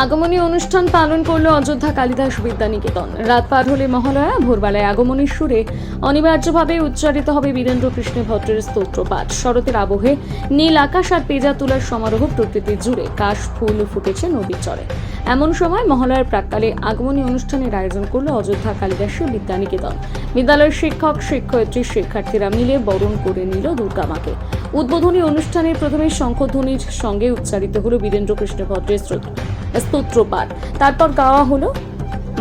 আগমনী অনুষ্ঠান পালন করল অযোধ্যা কালিদাস বিদ্যানিকেতন। রাত পার হলে মহালয়া, ভোরবেলায় আগমনীর সুরে অনিবার্যভাবে উচ্চারিত হবে বীরেন্দ্র কৃষ্ণ ভট্টের স্তোত্রপাঠ। শরতের আবহে নীল আকাশ আর পেজা তুলার সমারোহ প্রকৃতি জুড়ে। কাশ, ফুল ফুটেছে নদীর চরে। এমন সময় মহালয়ার প্রাককালে আগমনী অনুষ্ঠানের আয়োজন করল অযোধ্যা কালিদাসী বিদ্যানিকেতন। বিদ্যালয়ের শিক্ষক, শিক্ষয়িত্রী, শিক্ষার্থীরা মিলে বরণ করে নিল দুর্গা মাকে। উদ্বোধনী অনুষ্ঠানের প্রথমে শঙ্খধ্বনির সঙ্গে উচ্চারিত হলো বীরেন্দ্র কৃষ্ণ স্তোত্র- স্তোত্রপাঠ। তারপর গাওয়া হলো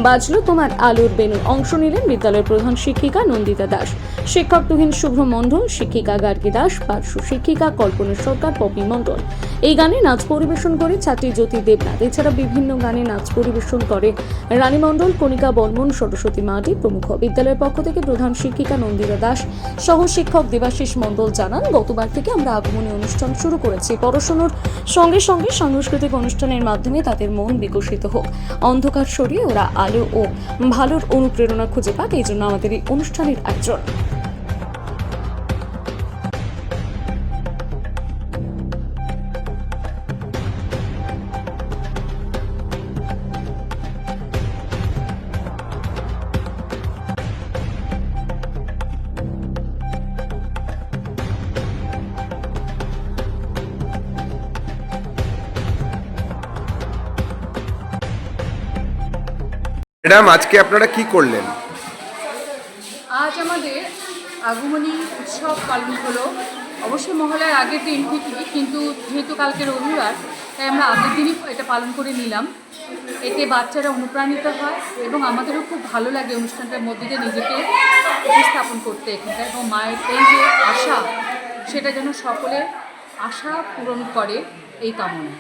বাজলো তোমার আলোর বেনু অংশ নিলেন বিদ্যালয়ের প্রধান শিক্ষিকা নন্দিতা দাস। শিক্ষক তুহিন শুভ্র মণ্ডল, শিক্ষিকা গার্গী দাস, পার্শ্ব শিক্ষিকা কল্পনা সরকার, পপি মণ্ডল। এই গানে নাচ পরিবেশন করে ছাত্রী জ্যোতি দেবনাথ। এছাড়া বিভিন্ন গানে নাচ পরিবেশন করে রানী মণ্ডল, কণিকা বর্মন, সরস্বতী মাটি প্রমুখ। বিদ্যালয়ের পক্ষ থেকে প্রধান শিক্ষিকা নন্দিতা দাস সহ শিক্ষক দেবাশিস মণ্ডল জানান, গতবার থেকে আমরা আগমনী অনুষ্ঠান শুরু করেছি। পড়াশোনার সঙ্গে সঙ্গে সাংস্কৃতিক অনুষ্ঠানের মাধ্যমে তাদের মন বিকশিত হোক। অন্ধকার সরিয়ে ওরা আলো ও ভালোর অনুপ্রেরণা খুঁজে পাক। এই জন্য আমাদের এই অনুষ্ঠানের আয়োজন। ম্যাডাম আজকে আপনারা কি করলেন? আজ আমাদের আগমনী উৎসব পালন হলো। অবশ্যই মহলার আগের দিন ঠিকই কিন্তু যেহেতু কালকে রবিবার তাই আমরা আগের দিনই এটা পালন করে নিলাম। এতে বাচ্চারা অনুপ্রাণিত হয় এবং আমাদেরও খুব ভালো লাগে অনুষ্ঠানটার মধ্যে দিয়ে নিজেকে উপস্থাপন করতে এখানটায়। এবং মায়ের এই যে আশা সেটা যেন সকলের আশা পূরণ করে এই কামনা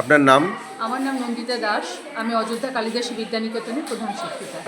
আপনার নাম? আমার নাম নন্দিতা দাস আমি অযোধ্যা কালিদাসী বিদ্যানিকেতনের প্রধান শিক্ষিকা।